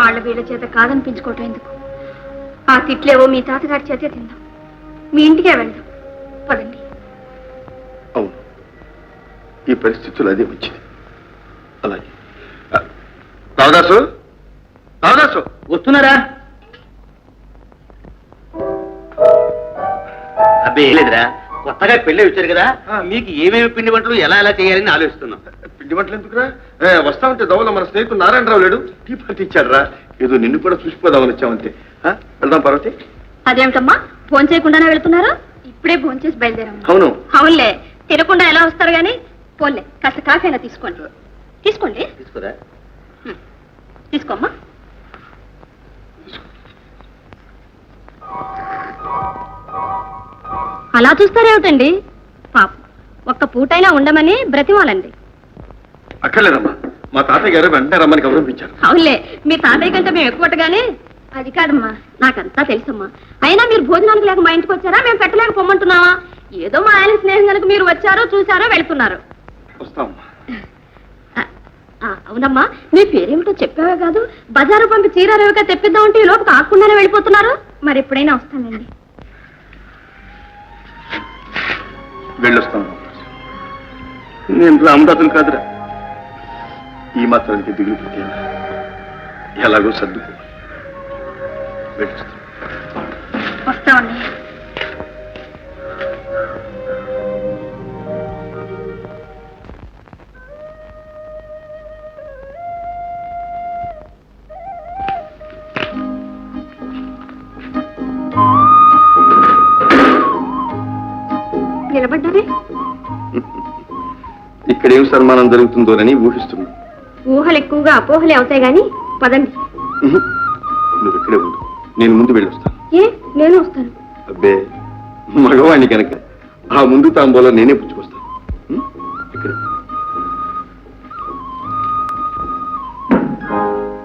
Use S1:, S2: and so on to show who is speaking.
S1: వాళ్ళ వీళ్ళ చేత కాదనిపించుకోవటం ఎందుకు? ఆ తిట్లేవో మీ తాతగారి చేతే తిందాం. మీ ఇంటికే వెళ్దాం. పదండి.
S2: అవును. ఈ పరిస్థితులు అదే వచ్చింది అలాగే. రావదాసు రావదాసు
S3: వస్తున్నారా? అబ్బే లేదురా. కొత్తగా పెళ్ళి వచ్చారు కదా. మీకు ఏమేమి పిండి వంటలు ఎలా ఎలా చేయాలని ఆలోచిస్తున్నాం.
S2: వంటలు ఎందుకురా ఏ, వస్తా ఉంటే దవల మన స్నేహితుడు నారాయణరావు లేడు. టీ పార్టీ ఇచ్చాడు రా ఏదో నిన్ను కూడా చూసిపోదామని వచ్చామంతే వెళ్దాం పార్వతి.
S1: అదేమిటమ్మా? ఫోన్ చేయకుండానే వెళ్తున్నారా? ఇప్పుడే ఫోన్ చేసి బయలుదేరాము
S2: అవును.
S1: అవునులే. తినకుండా ఎలా వస్తారు గాని? పోన్లే. కాస్త కాఫీ అయినా తీసుకోండి. తీసుకోండి.
S3: తీసుకురా.
S1: తీసుకోమ్మా. అలా చూస్తారేమిటండి? పాప. ఒక్క పూటైనా ఉండమని బ్రతిమాలండి.
S2: అక్కర్లేదమ్మా. మా తాతయ్య గారు వెంటనే రమ్మని గౌరవించారు.
S1: అవునులే మీ తాతయ్య కంటే మేము ఎక్కువగానే అది కాదమ్మా నాకంతా తెలుసమ్మా. అయినా మీరు భోజనానికి లేక మా ఇంటికి వచ్చారా? మేము పెట్టలేక పొమ్మంటున్నావా? ఏదో మా ఆయన స్నేహం కనుక మీరు వచ్చారో చూసారో వెళ్తున్నారు.
S2: వస్తామమ్మా
S1: అవునమ్మా మీ పేరేమిటో చెప్పావే కాదు? బజారు పంపి చీర రేవగా తెప్పిద్దామంటే ఈ లోపు కాకుండానే వెళ్ళిపోతున్నారు? మరి ఎప్పుడైనా వస్తానండి.
S2: వెళ్ళొస్తాను. నేను రామదాసులు కాదురా. ఈ మాత్రానికి దిగులు పెట్టాను ఎలాగో సర్దుకో.
S1: వస్తామండి. నిలబడ్డారే?
S2: ఇక్కడ ఏం సన్మానం జరుగుతుందోనని ఊహిస్తున్నా.
S1: ఊహలు ఎక్కువగా అపోహలే అవుతాయి గాని పదండి.
S2: నువ్వు ఇక్కడే ఉండు. నేను ముందు వెళ్ళొస్తాను.
S1: ఏ? నేను వస్తాను.
S2: అబ్బే మగవాణ్ణి కనుక ఆ ముందు తాంబోలో నేనే పుచ్చుకుంటాను